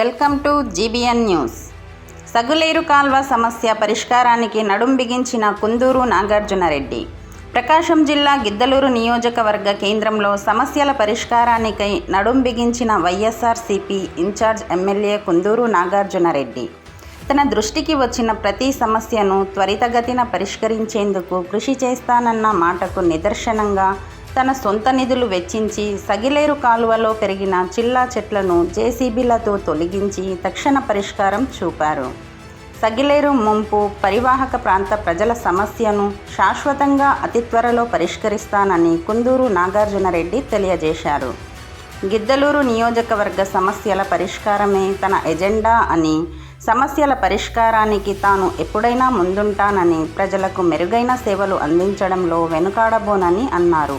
Welcome to GBN news. Saguleru కాల్వ సమస్య పరిష్కారానికి నడుం బిగించిన కుందూరు నాగార్జునరెడ్డి. ప్రకాశం జిల్లా గిద్దలూరు నియోజకవర్గ కేంద్రంలో సమస్యల పరిష్కారానికై నడుం బిగించిన వైఎస్ఆర్సీపీ ఇన్ఛార్జ్ ఎమ్మెల్యే కుందూరు నాగార్జునరెడ్డి. తన దృష్టికి వచ్చిన ప్రతి సమస్యను త్వరితగతిన పరిష్కరించేందుకు కృషి చేస్తానన్న మాటకు నిదర్శనంగా తన సొంత నిధులు వెచ్చించి సగిలేరు కాలువలో పెరిగిన చిల్లా చెట్లను జేసీబీలతో తొలగించి తక్షణ పరిష్కారం చూపారు. సగిలేరు ముంపు పరివాహక ప్రాంత ప్రజల సమస్యను శాశ్వతంగా అతి త్వరలో పరిష్కరిస్తానని కుందూరు నాగార్జునరెడ్డి తెలియజేశారు. గిద్దలూరు నియోజకవర్గ సమస్యల పరిష్కారమే తన ఎజెండా అని సమస్యల పరిష్కారానికి తాను ఎప్పుడైనా ముందుంటానని ప్రజలకు మెరుగైన సేవలు అందించడంలో వెనుకాడబోనని అన్నారు.